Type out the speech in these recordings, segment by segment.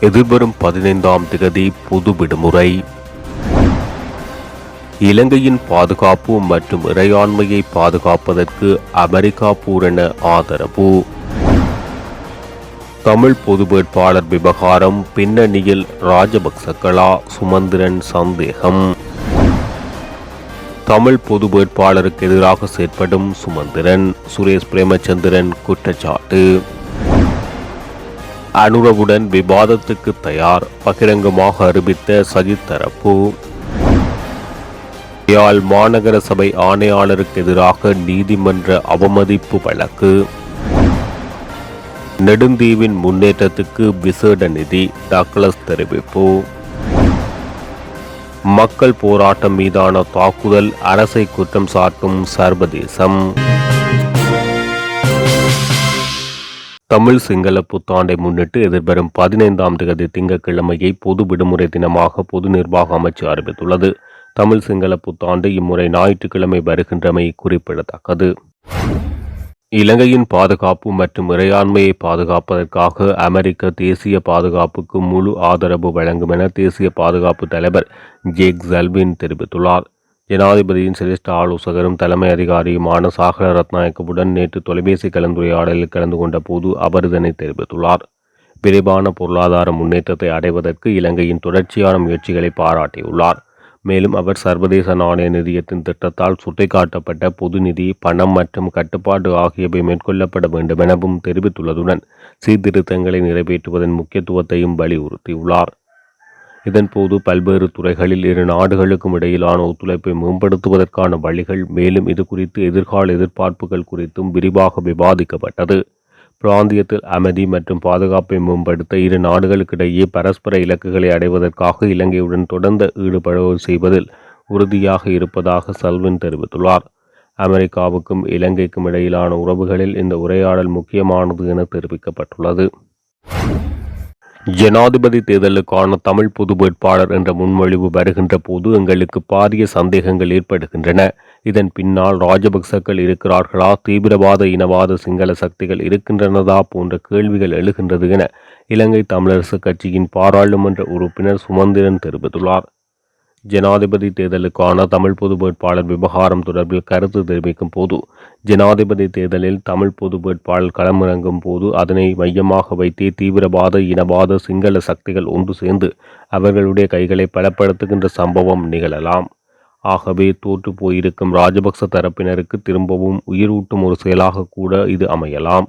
எதிர்வரும் பதினைந்தாம் திகதி பொது விடுமுறை. இலங்கையின் பாதுகாப்பு மற்றும் இறையாண்மையை பாதுகாப்பதற்கு அமெரிக்கா பூரண ஆதரவு. தமிழ் பொது வேட்பாளர் விவகாரம் பின்னணியில் ராஜபக்சக்களா சுமந்திரன் சந்தேகம். தமிழ் பொது வேட்பாளருக்கு எதிராக செயற்படும் சுமந்திரன் சுரேஷ் பிரேமச்சந்திரன் குற்றச்சாட்டு. அனுரவுடன் விவாதத்துக்கு தயார். பகிரங்கமாக அறிவித்த சஜித் தரப்பு யாழ் மாநகர சபை ஆணையாளருக்கு எதிராக நீதிமன்ற அவமதிப்பு வழக்கு நெடுந்தீவின் முன்னேற்றத்துக்கு விசேட நிதி டக்ளஸ் தெரிவிப்பு மக்கள் போராட்டம் மீதான தாக்குதல் அரசை குற்றம் சாட்டும் சர்வதேசம். தமிழ் சிங்கள புத்தாண்டை முன்னிட்டு எதிர்வரும் பதினைந்தாம் தேதி திங்கட்கிழமையை பொது விடுமுறை தினமாக பொது நிர்வாக அமைச்சு அறிவித்துள்ளது. தமிழ் சிங்கள புத்தாண்டு இம்முறை ஞாயிற்றுக்கிழமை வருகின்றமை குறிப்பிடத்தக்கது. இலங்கையின் பாதுகாப்பு மற்றும் இறையாண்மையை பாதுகாப்பதற்காக அமெரிக்க தேசிய பாதுகாப்புக்கு முழு ஆதரவு வழங்கும் என தேசிய பாதுகாப்பு தலைவர் ஜேக் ஜல்வின் தெரிவித்துள்ளார். ஜனாதிபதியின் சிரேஷ்ட ஆலோசகரும் தலைமை அதிகாரியுமான சாகர ரத்நாயக்கவுடன் நேற்று தொலைபேசி கலந்துரையாடலில் கலந்து கொண்ட போது அவர் இதனை தெரிவித்துள்ளார். விரைவான பொருளாதார முன்னேற்றத்தை அடைவதற்கு இலங்கையின் தொடர்ச்சியான முயற்சிகளை பாராட்டியுள்ளார். மேலும் அவர் சர்வதேச நாணய நிதியத்தின் திட்டத்தால் சுட்டிக்காட்டப்பட்ட பொது நிதி பணம் மற்றும் கட்டுப்பாடு ஆகியவை மேற்கொள்ளப்பட வேண்டும் எனவும் தெரிவித்துள்ளதுடன் சீர்திருத்தங்களை நிறைவேற்றுவதன் முக்கியத்துவத்தையும் வலியுறுத்தியுள்ளார். இதன்போது பல்வேறு துறைகளில் இரு நாடுகளுக்கும் இடையிலான ஒத்துழைப்பை மேம்படுத்துவதற்கான வழிகள் மேலும் இது குறித்து எதிர்கால எதிர்பார்ப்புகள் குறித்தும் விரிவாக விவாதிக்கப்பட்டது. பிராந்தியத்தில் அமைதி மற்றும் பாதுகாப்பை மேம்படுத்த இரு நாடுகளுக்கிடையே பரஸ்பர இலக்குகளை அடைவதற்காக இலங்கையுடன் தொடர்ந்து ஈடுபட செய்வதில் உறுதியாக இருப்பதாக சல்வின் தெரிவித்துள்ளார். அமெரிக்காவுக்கும் இலங்கைக்கும் இடையிலான உறவுகளில் இந்த உரையாடல் முக்கியமானது என தெரிவிக்கப்பட்டுள்ளது. ஜனாதிபதி தேர்தலுக்கான தமிழ் பொது வேட்பாளர் என்ற முன்மொழிவு வருகின்ற போது எங்களுக்கு பாரிய சந்தேகங்கள் ஏற்படுகின்றன. இதன் பின்னால் ராஜபக்சக்கள் இருக்கிறார்களா? தீவிரவாத இனவாத சிங்கள சக்திகள் இருக்கின்றனதா போன்ற கேள்விகள் எழுகின்றது என இலங்கை தமிழரசு கட்சியின் பாராளுமன்ற உறுப்பினர் சுமந்திரன் தெரிவித்துள்ளார். ஜனாதிபதி தேர்தலுக்கான தமிழ் பொது வேட்பாளர் விவகாரம் தொடர்பில் கருத்து தெரிவிக்கும் போது ஜனாதிபதி தேர்தலில் தமிழ் பொது வேட்பாளர் களமிறங்கும் போது அதனை மையமாக வைத்தே தீவிரவாத இனவாத சிங்கள சக்திகள் ஒன்று சேர்ந்து அவர்களுடைய கைகளை பலப்படுத்துகின்ற சம்பவம் நிகழலாம். ஆகவே தோற்று போயிருக்கும் ராஜபக்ச தரப்பினருக்கு திரும்பவும் உயிரூட்டும் ஒரு செயலாக கூட இது அமையலாம்.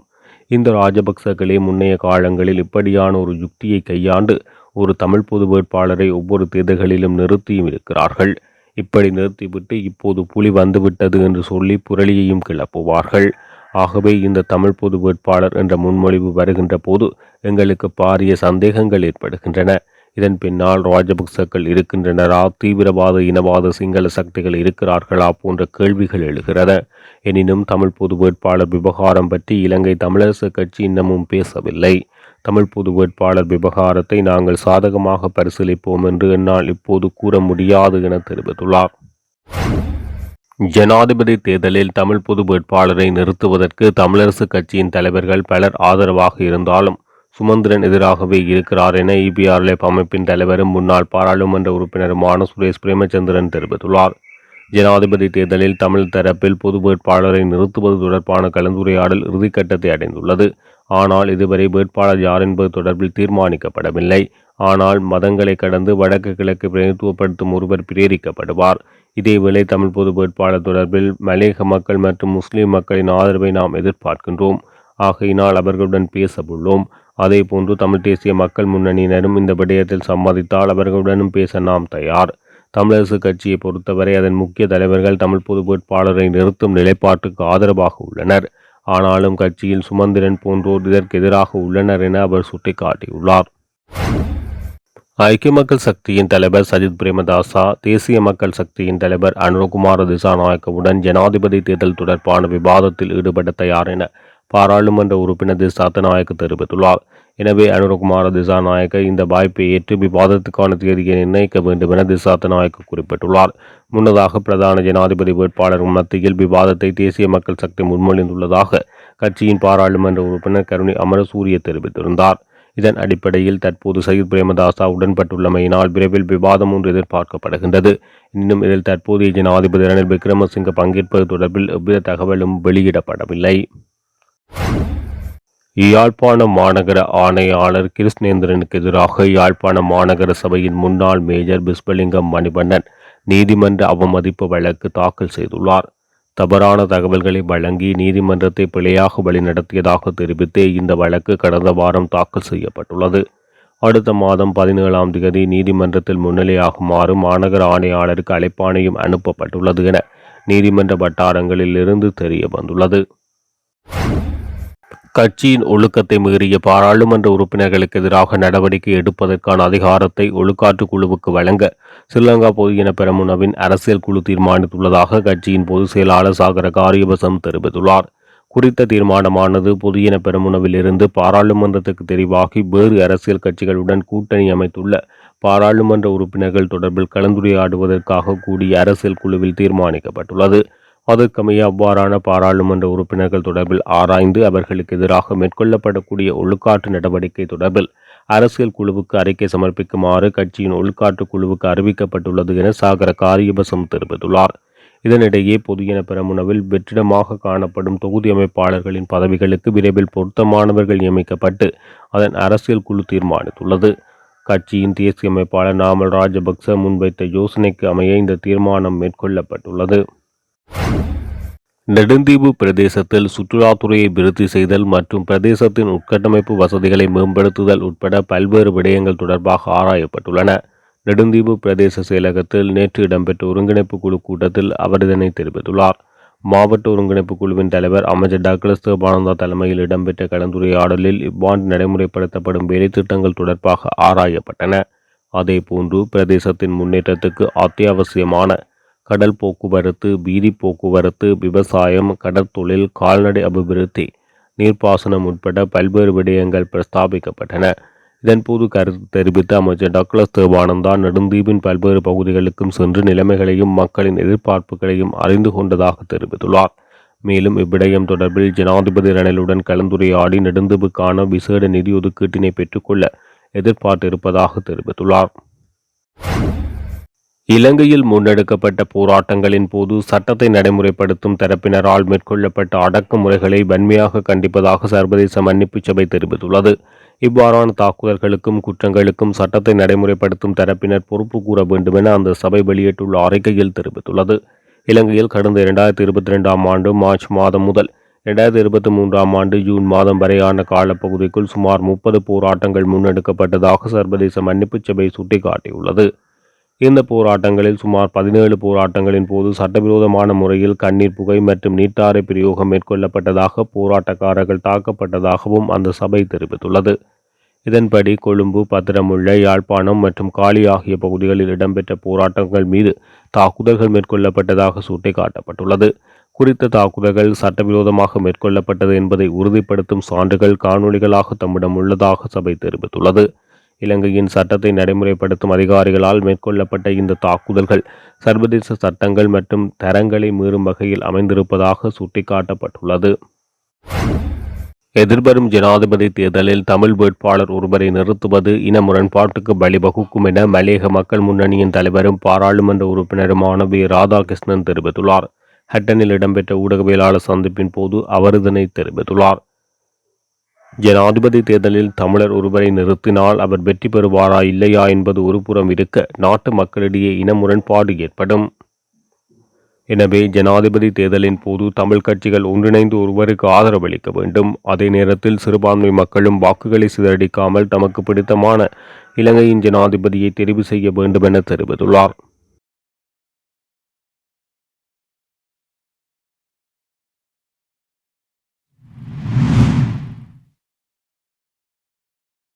இந்த ராஜபக்சகளே முன்னைய காலங்களில் இப்படியான ஒரு யுக்தியை கையாண்டு ஒரு தமிழ் பொது வேட்பாளரை ஒவ்வொரு தேர்தல்களிலும் நிறுத்தியும் இருக்கிறார்கள். இப்படி நிறுத்திவிட்டு இப்போது புலி வந்துவிட்டது என்று சொல்லி புரளியையும் கிளப்புவார்கள். ஆகவே இந்த தமிழ் பொது வேட்பாளர் என்ற முன்மொழிவு வருகின்ற போது எங்களுக்கு பாரிய சந்தேகங்கள் ஏற்படுகின்றன. இதன் பின்னால் ராஜபக்சக்கள் இருக்கின்றனரா? தீவிரவாத இனவாத சிங்கள சக்திகள் இருக்கிறார்களா? போன்ற கேள்விகள் எழுகிறது. எனினும் தமிழ் பொது வேட்பாளர் விவகாரம் பற்றி இலங்கை தமிழரசு கட்சி இன்னமும் பேசவில்லை. தமிழ் பொது வேட்பாளர் விவகாரத்தை நாங்கள் சாதகமாக பரிசீலிப்போம் என்று என்னால் இப்போது கூற முடியாது என தெரிவித்துள்ளார். ஜனாதிபதி தேர்தலில் தமிழ் பொது வேட்பாளரை நிறுத்துவதற்கு தமிழரசு கட்சியின் தலைவர்கள் பலர் ஆதரவாக இருந்தாலும் சுமந்திரன் எதிராகவே இருக்கிறார் என இபிஆர்எஃப் அமைப்பின் தலைவரும் முன்னாள் பாராளுமன்ற உறுப்பினருமான சுரேஷ் பிரேமச்சந்திரன் தெரிவித்துள்ளார். ஜனாதிபதி தேர்தலில் தமிழ் தரப்பில் பொது வேட்பாளரை நிறுத்துவது தொடர்பான கலந்துரையாடல் இறுதிக்கட்டத்தை அடைந்துள்ளது. ஆனால் இதுவரை வேட்பாளர் யார் என்பது தொடர்பில் தீர்மானிக்கப்படவில்லை. ஆனால் மதங்களை கடந்து வடக்கு கிழக்கு பிரதித்துவப்படுத்தும் ஒருவர் பிரேரிக்கப்படுவார். இதேவேளை தமிழ் பொது வேட்பாளர் தொடர்பில் மலேக மக்கள் மற்றும் முஸ்லிம் மக்களின் ஆதரவை நாம் எதிர்பார்க்கின்றோம். ஆகையினால் அவர்களுடன் பேசவுள்ளோம். அதேபோன்று தமிழ் தேசிய மக்கள் முன்னணியினரும் இந்த விடயத்தில் சம்மதித்தால் அவர்களுடனும் பேச நாம் தயார். தமிழரசு கட்சியை பொறுத்தவரை அதன் முக்கிய தலைவர்கள் தமிழ் பொது வேட்பாளரை நிறுத்தும் நிலைப்பாட்டுக்கு ஆதரவாக உள்ளனர். ஆனாலும் கட்சியில் சுமந்திரன் போன்றோர் இதற்கு எதிராக உள்ளனர் என அவர் சுட்டிக்காட்டியுள்ளார். ஐக்கிய மக்கள் சக்தியின் தலைவர் சஜித் பிரேமதாசா தேசிய மக்கள் சக்தியின் தலைவர் அனுரகுமார திசாநாயக்கவுடன் ஜனாதிபதி தேர்தல் தொடர்பான விவாதத்தில் ஈடுபட தயார் என பாராளுமன்ற உறுப்பினர் திசாத்தநாயக்க தெரிவித்துள்ளார். எனவே அனுரகுமார திசாநாயக்க இந்த வாய்ப்பை ஏற்று விவாதத்துக்கான தேதியை நிர்ணயிக்க வேண்டும் என திசாத்தநாயக்க குறிப்பிட்டுள்ளார். முன்னதாக பிரதான ஜனாதிபதி வேட்பாளர் மத்தியில் விவாதத்தை தேசிய மக்கள் சக்தி முன்மொழிந்துள்ளதாக கட்சியின் பாராளுமன்ற உறுப்பினர் கருணி அமரசூரிய தெரிவித்திருந்தார். இதன் அடிப்படையில் தற்போது சயித் பிரேமதாசா உடன்பட்டுள்ளமையினால் விரைவில் விவாதம் ஒன்று எதிர்பார்க்கப்படுகின்றது. இன்னும் இதில் தற்போதைய ஜனாதிபதி ரணில் விக்ரமசிங்க பங்கேற்பது தொடர்பில் எவ்வித தகவலும் வெளியிடப்படவில்லை. யாழ்ப்பாண மாநகர ஆணையாளர் கிருஷ்ணேந்திரனுக்கு எதிராக யாழ்ப்பாண மாநகர சபையின் முன்னாள் மேஜர் பிஸ்பலிங்கம் மணிவண்ணன் நீதிமன்ற அவமதிப்பு வழக்கு தாக்கல் செய்துள்ளார். தவறான தகவல்களை வழங்கி நீதிமன்றத்தை பிழையாக வழிநடத்தியதாக தெரிவித்து இந்த வழக்கு கடந்த வாரம் தாக்கல் செய்யப்பட்டுள்ளது. அடுத்த மாதம் பதினேழாம் தேதி நீதிமன்றத்தில் முன்னிலையாகுமாறு மாநகர ஆணையாளருக்கு அழைப்பாணையும் அனுப்பப்பட்டுள்ளது என நீதிமன்ற வட்டாரங்களில் இருந்து தெரிய வந்துள்ளது கட்சியின் ஒழுக்கத்தை மீறிய பாராளுமன்ற உறுப்பினர்களுக்கு எதிராக நடவடிக்கை எடுப்பதற்கான அதிகாரத்தை ஒழுக்காற்று குழுவுக்கு வழங்க ஸ்ரீலங்கா பொதுஜன பெரமுனவின் அரசியல் குழு தீர்மானித்துள்ளதாக கட்சியின் பொதுச் செயலாளர் சாகர காரியவசம் தெரிவித்துள்ளார். குறித்த தீர்மானமானது பொதுஜன பெரமுனவில் இருந்து பாராளுமன்றத்துக்கு தெரிவாகி வேறு அரசியல் கட்சிகளுடன் கூட்டணி அமைத்துள்ள பாராளுமன்ற உறுப்பினர்கள் தொடர்பில் கலந்துரையாடுவதற்காக கூடிய அரசியல் குழுவில் தீர்மானிக்கப்பட்டுள்ளது. அதற்கமைய அவ்வாறான பாராளுமன்ற உறுப்பினர்கள் தொடர்பில் ஆராய்ந்து அவர்களுக்கு எதிராக மேற்கொள்ளப்படக்கூடிய ஒழுக்காற்று நடவடிக்கை தொடர்பில் அரசியல் குழுவுக்கு அறிக்கை சமர்ப்பிக்குமாறு கட்சியின் உள்காட்டு குழுவுக்கு அறிவிக்கப்பட்டுள்ளது என சாகர காரியபசம் தெரிவித்துள்ளார். இதனிடையே பொதுஜன பெரமுனவில் வெற்றிடமாக காணப்படும் தொகுதி அமைப்பாளர்களின் பதவிகளுக்கு விரைவில் பொருத்தமானவர்கள் நியமிக்கப்பட்டு அதன் அரசியல் குழு தீர்மானித்துள்ளது. கட்சியின் தேசிய அமைப்பாளர் நாமல் ராஜபக்ச முன்வைத்த யோசனைக்கு அமைய இந்த தீர்மானம் மேற்கொள்ளப்பட்டுள்ளது. நெடுந்தீவு பிரதேசத்தில் சுற்றுலாத்துறையை விருத்தி செய்தல் மற்றும் பிரதேசத்தின் உட்கட்டமைப்பு வசதிகளை மேம்படுத்துதல் உட்பட பல்வேறு விடயங்கள் தொடர்பாக ஆராயப்பட்டுள்ளன. நெடுந்தீவு பிரதேச செயலகத்தில் நேற்று இடம்பெற்ற ஒருங்கிணைப்பு குழு கூட்டத்தில் அவர் இதனை தெரிவித்துள்ளார். மாவட்ட ஒருங்கிணைப்பு குழுவின் தலைவர் அமைச்சர் டாக்டர் தேவானந்தா தலைமையில் இடம்பெற்ற கலந்துரையாடலில் இவ்வாண்டு நடைமுறைப்படுத்தப்படும் வேலைத்திட்டங்கள் தொடர்பாக ஆராயப்பட்டன. அதேபோன்று பிரதேசத்தின் முன்னேற்றத்துக்கு அத்தியாவசியமான கடல் போக்குவரத்து வீதி போக்குவரத்து விவசாயம் கடற்தொழில் கால்நடை அபிவிருத்தி நீர்ப்பாசனம் உட்பட பல்வேறு விடயங்கள் பிரஸ்தாபிக்கப்பட்டன. இதன்போது கருத்து தெரிவித்த அமைச்சர் டக்ளஸ் தேவானந்தா நெடுந்தீவின் பல்வேறு பகுதிகளுக்கும் சென்று நிலைமைகளையும் மக்களின் எதிர்பார்ப்புகளையும் அறிந்து கொண்டதாக தெரிவித்துள்ளார். மேலும் இவ்விடயம் தொடர்பில் ஜனாதிபதி ரணிலுடன் கலந்துரையாடி நெடுந்தீவுக்கான விசேட நிதி ஒதுக்கீட்டினை பெற்றுக்கொள்ள எதிர்பார்த்திருப்பதாக தெரிவித்துள்ளார். இலங்கையில் முன்னெடுக்கப்பட்ட போராட்டங்களின் போது சட்டத்தை நடைமுறைப்படுத்தும் தரப்பினரால் மேற்கொள்ளப்பட்ட அடக்குமுறைகளை வன்மையாக கண்டிப்பதாக சர்வதேச மன்னிப்பு சபை தெரிவித்துள்ளது. இவ்வாறான தாக்குதல்களுக்கும் குற்றங்களுக்கும் சட்டத்தை நடைமுறைப்படுத்தும் தரப்பினர் பொறுப்பு கூற வேண்டும் என அந்த சபை வெளியிட்டுள்ள அறிக்கையில் தெரிவித்துள்ளது. இலங்கையில் கடந்த இரண்டாயிரத்தி இருபத்தி ரெண்டாம் ஆண்டு மார்ச் மாதம் முதல் இரண்டாயிரத்தி இருபத்தி மூன்றாம் ஆண்டு ஜூன் மாதம் வரையான காலப்பகுதிக்குள் சுமார் முப்பது போராட்டங்கள் முன்னெடுக்கப்பட்டதாக சர்வதேச மன்னிப்பு சபை சுட்டிக்காட்டியுள்ளது. இந்த போராட்டங்களில் சுமார் பதினேழு போராட்டங்களின் போது சட்டவிரோதமான முறையில் கண்ணீர் புகை மற்றும் நீட்டாரை பிரயோகம் மேற்கொள்ளப்பட்டதாக போராட்டக்காரர்கள் தாக்கப்பட்டதாகவும் அந்த சபை தெரிவித்துள்ளது. இதன்படி கொழும்பு பத்திரமுள்ள யாழ்ப்பாணம் மற்றும் காலி ஆகிய பகுதிகளில் இடம்பெற்ற போராட்டங்கள் மீது தாக்குதல்கள் மேற்கொள்ளப்பட்டதாக சுட்டிக்காட்டப்பட்டுள்ளது. குறித்த தாக்குதல்கள் சட்டவிரோதமாக மேற்கொள்ளப்பட்டது என்பதை உறுதிப்படுத்தும் சான்றுகள் காணொலிகளாக தம்மிடம் உள்ளதாக சபை தெரிவித்துள்ளது. இலங்கையின் சட்டத்தை நடைமுறைப்படுத்தும் அதிகாரிகளால் மேற்கொள்ளப்பட்ட இந்த தாக்குதல்கள் சர்வதேச சட்டங்கள் மற்றும் தரங்களை மீறும் வகையில் அமைந்திருப்பதாக சுட்டிக்காட்டப்பட்டுள்ளது. எதிர்வரும் ஜனாதிபதி தேர்தலில் தமிழ் வேட்பாளர் ஒருவரை நிறுத்துவது இன முரண்பாட்டுக்கு வழிவகுக்கும் என மலேக மக்கள் முன்னணியின் தலைவரும் பாராளுமன்ற உறுப்பினருமான வி. ராதாகிருஷ்ணன் தெரிவித்துள்ளார். ஹட்டனில் இடம்பெற்ற ஊடகவியலாளர் சந்திப்பின் போது அவர் இதனை தெரிவித்துள்ளார். ஜனாதிபதி தேர்தலில் தமிழர் ஒருவரை நிறுத்தினால் அவர் வெற்றி பெறுவாரா இல்லையா என்பது ஒருபுறம் இருக்க நாட்டு மக்களிடையே இன முரண்பாடு ஏற்படும். எனவே ஜனாதிபதி தேர்தலின் போது தமிழ் கட்சிகள் ஒன்றிணைந்து ஒருவருக்கு ஆதரவளிக்க வேண்டும். அதே நேரத்தில் சிறுபான்மை மக்களும் வாக்குகளை சிதறடிக்காமல் தமக்கு பிடித்தமான இலங்கையின் ஜனாதிபதியை தெரிவு செய்ய வேண்டும் என தெரிவித்துள்ளார்.